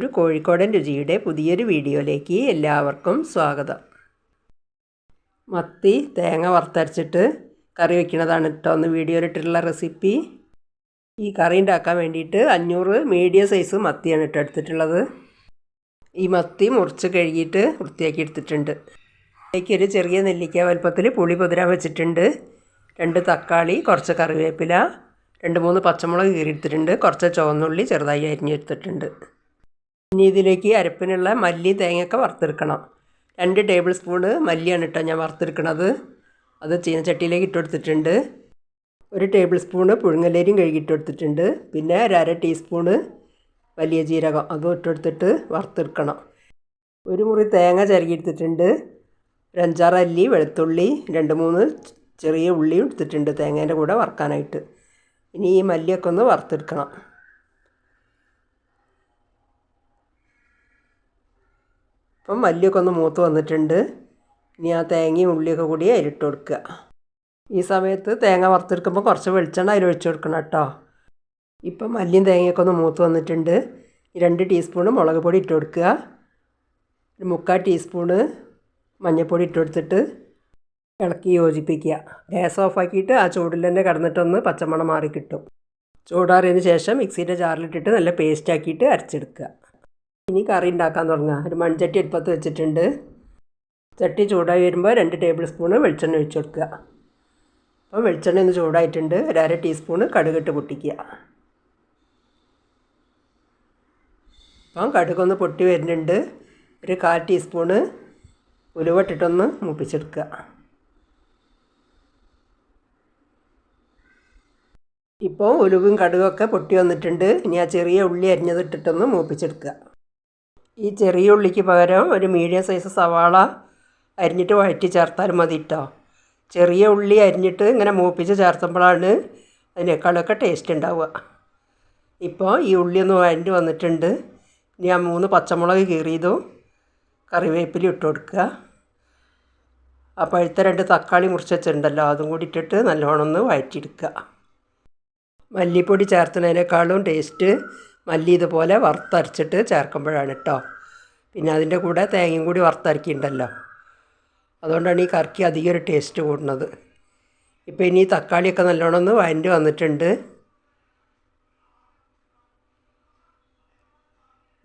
ഒരു കോഴിക്കോടൻ രുചിയുടെ പുതിയൊരു വീഡിയോയിലേക്ക് എല്ലാവർക്കും സ്വാഗതം. മത്തി തേങ്ങ വറുത്തരച്ചിട്ട് കറി വയ്ക്കുന്നതാണ് കേട്ടോ ഒന്ന് വീഡിയോയിലിട്ടുള്ള റെസിപ്പി. ഈ കറി ഉണ്ടാക്കാൻ വേണ്ടിയിട്ട് അഞ്ഞൂറ് മീഡിയം സൈസ് മത്തിയാണ് ഇട്ട് എടുത്തിട്ടുള്ളത്. ഈ മത്തി മുറിച്ച് കഴുകിയിട്ട് വൃത്തിയാക്കി എടുത്തിട്ടുണ്ട്. അതിലേക്ക് ഒരു ചെറിയ നെല്ലിക്ക വലുപ്പത്തിൽ പുളി പൊതിരാൻ വെച്ചിട്ടുണ്ട്. രണ്ട് തക്കാളി കുറച്ച് കറിവേപ്പില രണ്ട് മൂന്ന് പച്ചമുളക് കീറിയെടുത്തിട്ടുണ്ട്. കുറച്ച് ചുവന്നുള്ളി ചെറുതായി അരിഞ്ഞെടുത്തിട്ടുണ്ട്. ഇനി ഇതിലേക്ക് അരപ്പിനുള്ള മല്ലി തേങ്ങയൊക്കെ വറുത്തെടുക്കണം. രണ്ട് ടേബിൾ സ്പൂണ് മല്ലിയാണ് കേട്ടോ ഞാൻ വറുത്തെടുക്കണത്. അത് ചീനച്ചട്ടിയിലേക്ക് ഇട്ടുകൊടുത്തിട്ടുണ്ട് ഒരു ടേബിൾ സ്പൂണ് പുഴുങ്ങലേരിയും കഴുകിയിട്ടെടുത്തിട്ടുണ്ട് പിന്നെ ഒരു അര ടീസ്പൂണ് വലിയ ജീരകം അതും ഇട്ടെടുത്തിട്ട് വറുത്തെടുക്കണം. ഒരു മുറി തേങ്ങ ചിരകിയെടുത്തിട്ടുണ്ട് ഒരു അഞ്ചാറ് അല്ലി വെളുത്തുള്ളി രണ്ട് മൂന്ന് ചെറിയ ഉള്ളിയും എടുത്തിട്ടുണ്ട് തേങ്ങേന്റെ കൂടെ വറുക്കാനായിട്ട്. ഇനി ഈ മല്ലിയൊക്കെ ഒന്ന് വറുത്തെടുക്കണം. അപ്പം മല്ലിയൊക്കെ ഒന്ന് മൂത്ത് വന്നിട്ടുണ്ട്. ഇനി ആ തേങ്ങയും ഉള്ളിയൊക്കെ കൂടി അതിലിട്ട് കൊടുക്കുക. ഈ സമയത്ത് തേങ്ങ വറുത്തെടുക്കുമ്പോൾ കുറച്ച് വെളിച്ചെണ്ണ അതിൽ ഒഴിച്ചു കൊടുക്കണം കേട്ടോ. ഇപ്പം മല്ലിയും തേങ്ങയൊക്കെ ഒന്ന് മൂത്ത് വന്നിട്ടുണ്ട്. രണ്ട് ടീസ്പൂണ് മുളക് പൊടി ഇട്ട് കൊടുക്കുക. ഒരു മുക്കാൽ ടീസ്പൂണ് മഞ്ഞൾപ്പൊടി ഇട്ട് കൊടുത്തിട്ട് ഇളക്കി യോജിപ്പിക്കുക. ഗ്യാസ് ഓഫാക്കിയിട്ട് ആ ചൂടിൽ തന്നെ കിടന്നിട്ടൊന്ന് പച്ചമണം മാറി കിട്ടും. ചൂടാറിയതിന് ശേഷം മിക്സിയുടെ ജാറിലിട്ടിട്ട് നല്ല പേസ്റ്റ് ആക്കിയിട്ട് അരച്ചെടുക്കുക. ഇനി കറി ഉണ്ടാക്കാൻ തുടങ്ങുക ഒരു മൺചട്ടി അടുപ്പത്ത് വെച്ചിട്ടുണ്ട്. ചട്ടി ചൂടായി വരുമ്പോൾ രണ്ട് ടേബിൾ സ്പൂണ് വെളിച്ചെണ്ണ ഒഴിച്ചു കൊടുക്കുക. അപ്പോൾ വെളിച്ചെണ്ണ ഒന്ന് ചൂടായിട്ടുണ്ട്. ഒരു അര ടീസ്പൂണ് കടുകിട്ട് പൊട്ടിക്കുക. അപ്പം കടുകൊന്ന് പൊട്ടി വരുന്നുണ്ട്. ഒരു കാൽ ടീസ്പൂണ് ഉലുവട്ടിട്ടൊന്ന് മൂപ്പിച്ചെടുക്കുക. ഇപ്പോൾ ഉലുവും കടുകൊക്കെ പൊട്ടി വന്നിട്ടുണ്ട്. ഇനി ആ ചെറിയ ഉള്ളി അരിഞ്ഞതിട്ടിട്ടൊന്ന് മൂപ്പിച്ചെടുക്കുക. ഈ ചെറിയ ഉള്ളിക്ക് പകരം ഒരു മീഡിയം സൈസ് സവാള അരിഞ്ഞിട്ട് വഴറ്റി ചേർത്താലും മതി കേട്ടോ ചെറിയ ഉള്ളി അരിഞ്ഞിട്ട് ഇങ്ങനെ മൂപ്പിച്ച് ചേർത്തുമ്പോഴാണ് അതിനേക്കാളൊക്കെ ടേസ്റ്റ് ഉണ്ടാവുക. ഇപ്പോൾ ഈ ഉള്ളി ഒന്ന് വഴണ്ടി വന്നിട്ടുണ്ട്. ഇനി ആ മൂന്ന് പച്ചമുളക് കീറിയതും കറിവേപ്പില ഇട്ട് കൊടുക്കുക. ആ പഴുത്ത രണ്ട് തക്കാളി മുറിച്ച് വെച്ചിട്ടുണ്ടല്ലോ അതും കൂടി ഇട്ടിട്ട് നല്ലോണം ഒന്ന് വഴറ്റിയെടുക്കുക. മല്ലിപ്പൊടി ചേർത്തുന്നതിനേക്കാളും ടേസ്റ്റ് മല്ലി ഇതുപോലെ വറുത്തരച്ചിട്ട് ചേർക്കുമ്പോഴാണ് കേട്ടോ പിന്നെ അതിന്റെ കൂടെ തേങ്ങയും കൂടി വറുത്തരക്കിയിട്ടുണ്ടല്ലോ അതുകൊണ്ടാണ് ഈ കറിക്ക് അധികം ഒരു ടേസ്റ്റ് കൂടുന്നത്. ഇപ്പോൾ ഇനി തക്കാളിയൊക്കെ നല്ലോണം ഒന്ന് വഴണ്ടി വന്നിട്ടുണ്ട്.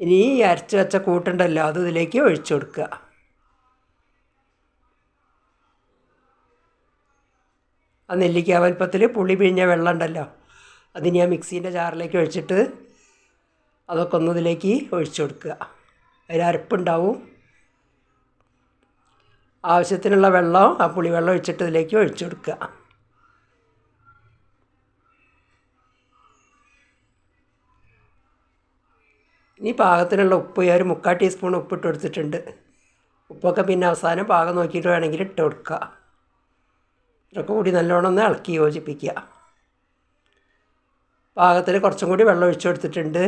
ഇനി ഈ അരച്ച് വെച്ച കൂട്ടുണ്ടല്ലോ അത് ഇതിലേക്ക് ഒഴിച്ചു കൊടുക്കുക. ആ നെല്ലിക്ക വലുപ്പത്തിൽ പുളി പിഴിഞ്ഞ വെള്ളം ഉണ്ടല്ലോ അതിന് ഞാൻ മിക്സീന്റെ ജാറിലേക്ക് ഒഴിച്ചിട്ട് അതൊക്കെ ഒന്നതിലേക്ക് ഒഴിച്ചു കൊടുക്കുക. അതിലരപ്പുണ്ടാവും ആവശ്യത്തിനുള്ള വെള്ളം ആ പുളിവെള്ളം ഒഴിച്ചിട്ട് ഇതിലേക്ക് ഒഴിച്ചു കൊടുക്കുക. ഇനി പാകത്തിനുള്ള ഉപ്പ് ഒരു മുക്കാൽ ടീസ്പൂൺ ഉപ്പ് ഇട്ട് കൊടുത്തിട്ടുണ്ട്. ഉപ്പൊക്കെ പിന്നെ അവസാനം പാകം നോക്കിയിട്ട് വേണമെങ്കിൽ ഇട്ട് കൊടുക്കുക. ഇതൊക്കെ കൂടി നല്ലോണം ഒന്ന് ഇളക്കി യോജിപ്പിക്കുക. പാകത്തിൽ കുറച്ചും കൂടി വെള്ളം ഒഴിച്ചു കൊടുത്തിട്ടുണ്ട്.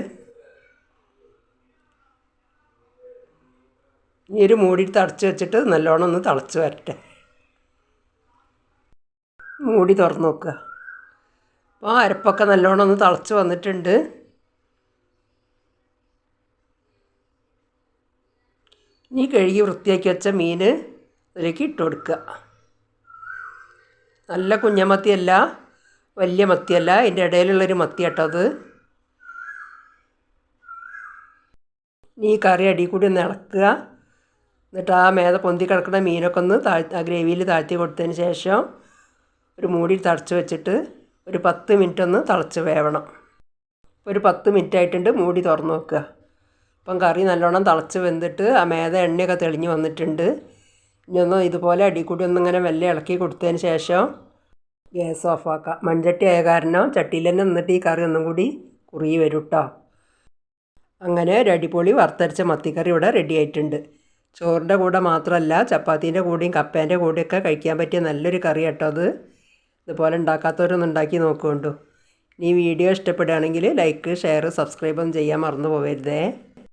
ഇനി ഒരു മൂടി തടച്ച് വെച്ചിട്ട് നല്ലോണം ഒന്ന് തിളച്ച് വരട്ടെ. മൂടി തുറന്ന് നോക്കുക. അപ്പോൾ അരപ്പൊക്കെ നല്ലോണം ഒന്ന് തിളച്ച് വന്നിട്ടുണ്ട്. ഇനി കഴുകി വൃത്തിയാക്കി വെച്ച മീൻ അതിലേക്ക് ഇട്ട് കൊടുക്കുക. നല്ല കുഞ്ഞമത്തിയല്ല വലിയ മത്തിയല്ല അതിന്റെ ഇടയിലുള്ളൊരു മത്തി കേട്ടോ അത്. ഈ കറി അടി കൂടി ഒന്ന് ഇളക്കുക. എന്നിട്ട് ആ മേത പൊന്തി കിടക്കുന്ന മീനൊക്കെ ഒന്ന് താഴ് ആ ഗ്രേവിയിൽ താഴ്ത്തി കൊടുത്തതിന് ശേഷം ഒരു മൂടി തടച്ച് വെച്ചിട്ട് ഒരു പത്ത് മിനിറ്റ് ഒന്ന് തിളച്ച് വേവണം. ഒരു പത്ത് മിനിറ്റ് ആയിട്ടുണ്ട് മൂടി തുറന്ന് നോക്കുക. അപ്പം കറി നല്ലോണം തിളച്ച് വെന്തിട്ട് ആ മേത എണ്ണയൊക്കെ തെളിഞ്ഞ് വന്നിട്ടുണ്ട്. ഇനി ഒന്ന് ഇതുപോലെ അടി കൂടി ഒന്നിങ്ങനെ മെല്ലെ ഇളക്കി കൊടുത്തതിന് ശേഷം ഗ്യാസ് ഓഫാക്കാം മൺചട്ടി ആയ കാരണം ചട്ടിയിൽ തന്നെ നിന്നിട്ട് ഈ കറി ഒന്നും കൂടി കുറുകി വരും കേട്ടോ അങ്ങനെ ഒരു അടിപൊളി വറുത്തരച്ച മത്തിക്കറി ഇവിടെ റെഡി ആയിട്ടുണ്ട്. ചോറിന്റെ കൂടെ മാത്രമല്ല ചപ്പാത്തീന്റെ കൂടെയും കപ്പേന്റെ കൂടെയൊക്കെ കഴിക്കാൻ പറ്റിയ നല്ലൊരു കറി കേട്ടോ അത്. ഇതുപോലെ ഉണ്ടാക്കാത്തവരൊന്നും ഉണ്ടാക്കി നോക്കുകൊണ്ടു. ഇനി വീഡിയോ ഇഷ്ടപ്പെടുകയാണെങ്കിൽ ലൈക്ക് ഷെയർ സബ്സ്ക്രൈബ് ഒന്നും ചെയ്യാൻ മറന്നു പോകരുതേ.